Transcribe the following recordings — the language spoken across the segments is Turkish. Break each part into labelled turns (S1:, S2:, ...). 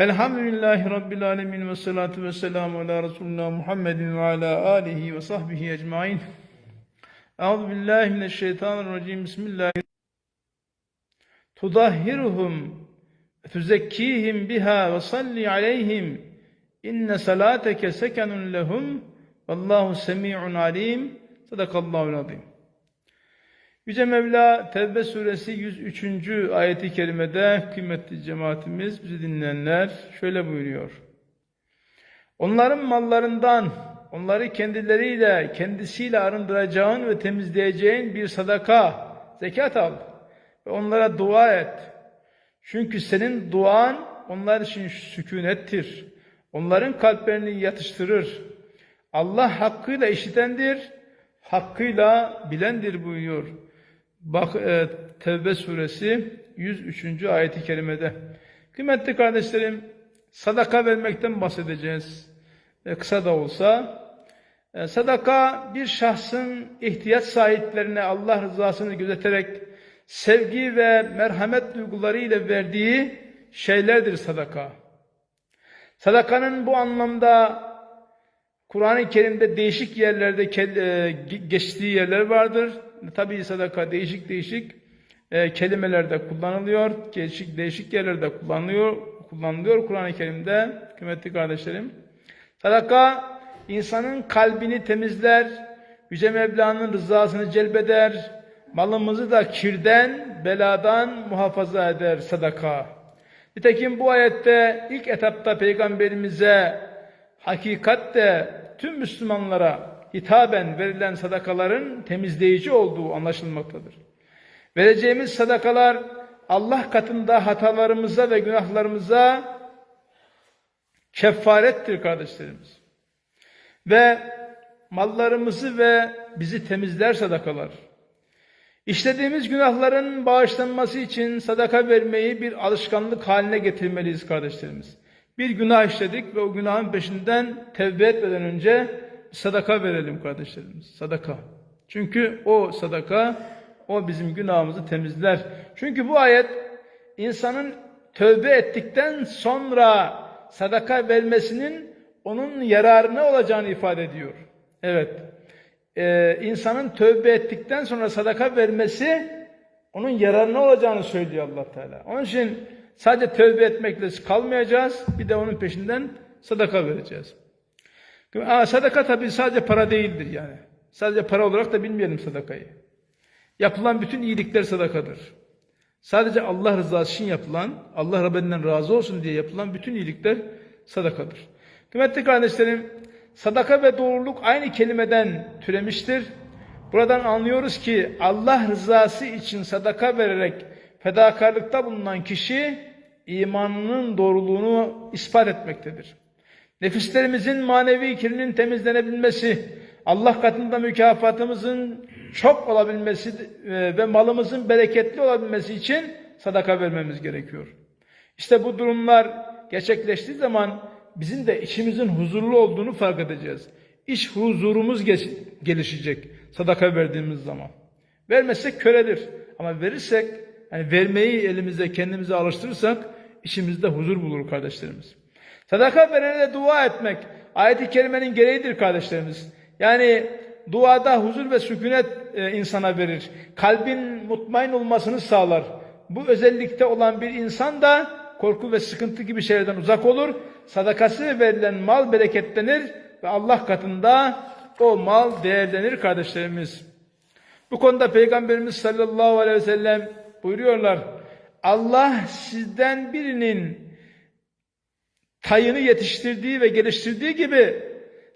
S1: Elhamdülillahi Rabbil alemin ve salatu ve selamu ala Resulullah Muhammedin ve ala alihi ve sahbihi ecmain. Euzu billahi mineşşeytanirracim. Bismillahirrahmanirrahim. Tudahhiruhum tuzekkihim biha ve salli aleyhim. İnne salateke sekenun lehum. Vallahu semi'un alim. Sadakallahul azim. Yüce Mevla Tevbe suresi 103. ayeti kerimede kıymetli cemaatimiz, bizi dinleyenler şöyle buyuruyor. Onların mallarından onları kendileriyle, kendisiyle arındıracağın ve temizleyeceğin bir sadaka, zekat al ve onlara dua et. Çünkü senin duan onlar için sükunettir. Onların kalplerini yatıştırır. Allah hakkıyla işitendir, hakkıyla bilendir buyuruyor. Bak e, Tevbe suresi 103. ayeti kerimede. Kıymetli kardeşlerim, sadaka vermekten bahsedeceğiz. E, kısa da olsa. E, sadaka bir şahsın ihtiyaç sahiplerine Allah rızasını gözeterek sevgi ve merhamet duyguları ile verdiği şeylerdir sadaka. Sadakanın bu anlamda Kur'an-ı Kerim'de değişik yerlerde e, geçtiği yerler vardır. Tabii sadaka değişik değişik e, kelimelerde kullanılıyor. Değişik değişik yerlerde kullanılıyor. Kullanılıyor Kur'an-ı Kerim'de kıymetli kardeşlerim. Sadaka insanın kalbini temizler, Yüce Mevla'nın rızasını celbeder, malımızı da kirden, beladan muhafaza eder sadaka. Nitekim bu ayette ilk etapta Peygamberimize hakikatte tüm Müslümanlara hitaben verilen sadakaların temizleyici olduğu anlaşılmaktadır. Vereceğimiz sadakalar Allah katında hatalarımıza ve günahlarımıza kefarettir kardeşlerimiz. Ve mallarımızı ve bizi temizler sadakalar. İşlediğimiz günahların bağışlanması için sadaka vermeyi bir alışkanlık haline getirmeliyiz kardeşlerimiz. Bir günah işledik ve o günahın peşinden tevbe etmeden önce sadaka verelim kardeşlerimiz. Sadaka. Çünkü o sadaka o bizim günahımızı temizler. Çünkü bu ayet insanın tövbe ettikten sonra sadaka vermesinin onun yararına olacağını ifade ediyor. Evet. Ee, insanın tövbe ettikten sonra sadaka vermesi onun yararına olacağını söylüyor allah Teala. Onun için sadece tövbe etmekle kalmayacağız. Bir de onun peşinden sadaka vereceğiz. Aa, sadaka tabi sadece para değildir yani. Sadece para olarak da bilmeyelim sadakayı. Yapılan bütün iyilikler sadakadır. Sadece Allah rızası için yapılan, Allah Rabbinden razı olsun diye yapılan bütün iyilikler sadakadır. Kıymetli kardeşlerim, sadaka ve doğruluk aynı kelimeden türemiştir. Buradan anlıyoruz ki Allah rızası için sadaka vererek fedakarlıkta bulunan kişi imanının doğruluğunu ispat etmektedir. Nefislerimizin manevi kirinin temizlenebilmesi, Allah katında mükafatımızın çok olabilmesi e, ve malımızın bereketli olabilmesi için sadaka vermemiz gerekiyor. İşte bu durumlar gerçekleştiği zaman bizim de içimizin huzurlu olduğunu fark edeceğiz. İç huzurumuz gelişecek sadaka verdiğimiz zaman. Vermezsek köredir. Ama verirsek, yani vermeyi elimize kendimize alıştırırsak içimizde huzur bulur kardeşlerimiz. Sadaka verene de dua etmek ayet-i kerimenin gereğidir kardeşlerimiz. Yani duada huzur ve sükunet e, insana verir. Kalbin mutmain olmasını sağlar. Bu özellikte olan bir insan da korku ve sıkıntı gibi şeylerden uzak olur. Sadakası verilen mal bereketlenir ve Allah katında o mal değerlenir kardeşlerimiz. Bu konuda Peygamberimiz sallallahu aleyhi ve sellem buyuruyorlar. Allah sizden birinin tayını yetiştirdiği ve geliştirdiği gibi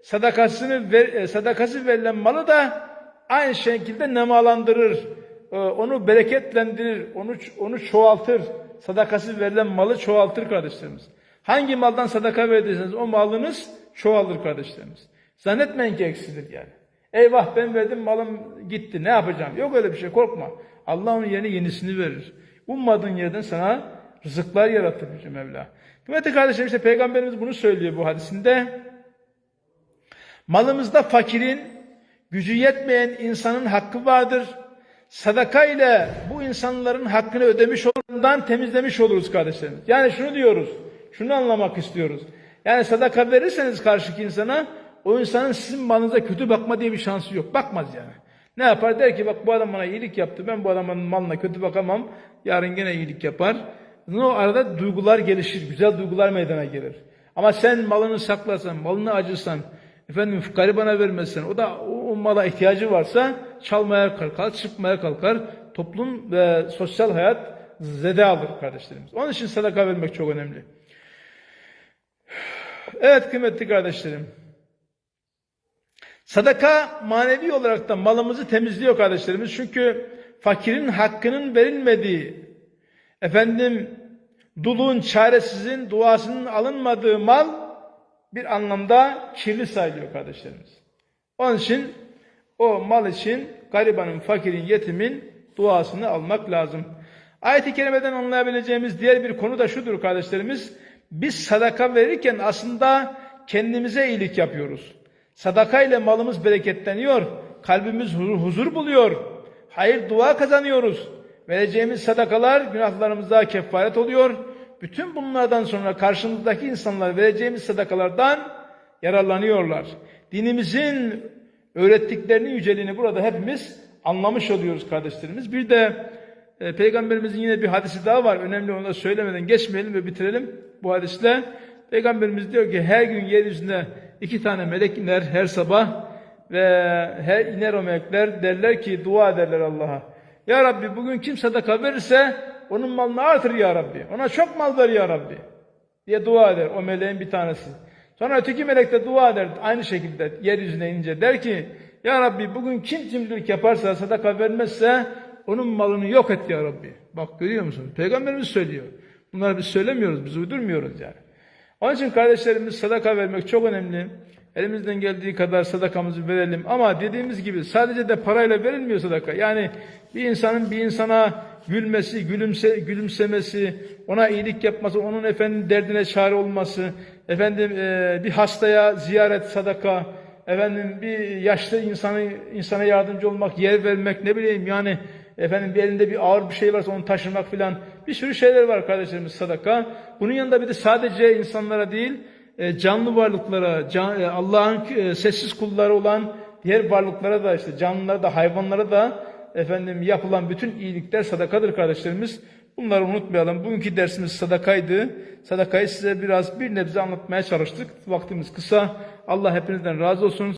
S1: sadakasını ver, e, sadakası verilen malı da aynı şekilde nemalandırır. E, onu bereketlendirir, onu onu çoğaltır. Sadakası verilen malı çoğaltır kardeşlerimiz. Hangi maldan sadaka verdiyseniz o malınız çoğalır kardeşlerimiz. Zannetmeyin ki eksilir yani. Eyvah ben verdim malım gitti ne yapacağım? Yok öyle bir şey korkma. Allah onun yerine yenisini verir. Ummadığın yerden sana rızıklar yaratır Yüce Mevla. Kıymetli kardeşlerim işte Peygamberimiz bunu söylüyor bu hadisinde. Malımızda fakirin, gücü yetmeyen insanın hakkı vardır. Sadaka ile bu insanların hakkını ödemiş olduğundan temizlemiş oluruz kardeşlerimiz. Yani şunu diyoruz. Şunu anlamak istiyoruz. Yani sadaka verirseniz karşıki insana o insanın sizin malınıza kötü bakma diye bir şansı yok. Bakmaz yani. Ne yapar? Der ki bak bu adam bana iyilik yaptı. Ben bu adamın malına kötü bakamam. Yarın gene iyilik yapar. O arada duygular gelişir. Güzel duygular meydana gelir. Ama sen malını saklasan, malını acırsan, efendim garibana vermezsen, o da o, o mala ihtiyacı varsa çalmaya kalkar, çırpmaya kalkar. Toplum ve sosyal hayat zede alır kardeşlerimiz. Onun için sadaka vermek çok önemli. Evet kıymetli kardeşlerim. Sadaka manevi olarak da malımızı temizliyor kardeşlerimiz. Çünkü fakirin hakkının verilmediği, efendim dulun, çaresizin duasının alınmadığı mal bir anlamda kirli sayılıyor kardeşlerimiz. Onun için o mal için garibanın, fakirin, yetimin duasını almak lazım. Ayet-i kerimeden anlayabileceğimiz diğer bir konu da şudur kardeşlerimiz. Biz sadaka verirken aslında kendimize iyilik yapıyoruz. Sadaka ile malımız bereketleniyor. Kalbimiz huzur, buluyor. Hayır dua kazanıyoruz. Vereceğimiz sadakalar günahlarımıza kefaret oluyor. Bütün bunlardan sonra karşımızdaki insanlar vereceğimiz sadakalardan yararlanıyorlar. Dinimizin öğrettiklerinin yüceliğini burada hepimiz anlamış oluyoruz kardeşlerimiz. Bir de e, Peygamberimizin yine bir hadisi daha var. Önemli onu da söylemeden geçmeyelim ve bitirelim bu hadisle. Peygamberimiz diyor ki her gün yeryüzüne iki tane melek iner her sabah ve her iner o melekler derler ki dua ederler Allah'a. Ya Rabbi bugün kim sadaka verirse onun malını artır ya Rabbi. Ona çok mal ver ya Rabbi diye dua eder o meleğin bir tanesi. Sonra öteki melek de dua eder aynı şekilde yeryüzüne inince der ki Ya Rabbi bugün kim cimrilik yaparsa sadaka vermezse onun malını yok et ya Rabbi. Bak görüyor musun? Peygamberimiz söylüyor. Bunları biz söylemiyoruz, biz uydurmuyoruz yani. Onun için kardeşlerimiz sadaka vermek çok önemli. Elimizden geldiği kadar sadakamızı verelim. Ama dediğimiz gibi sadece de parayla verilmiyor sadaka. Yani bir insanın bir insana gülmesi, gülümse, gülümsemesi, ona iyilik yapması, onun efendim derdine çare olması, efendim e, bir hastaya ziyaret sadaka, efendim bir yaşlı insanı insana yardımcı olmak, yer vermek ne bileyim yani efendim bir elinde bir ağır bir şey varsa onu taşımak filan bir sürü şeyler var kardeşlerimiz sadaka. Bunun yanında bir de sadece insanlara değil canlı varlıklara, can, e, Allah'ın e, sessiz kulları olan diğer varlıklara da işte canlılara da hayvanlara da efendim yapılan bütün iyilikler sadakadır kardeşlerimiz. Bunları unutmayalım. Bugünkü dersimiz sadakaydı. Sadakayı size biraz bir nebze anlatmaya çalıştık. Vaktimiz kısa. Allah hepinizden razı olsun.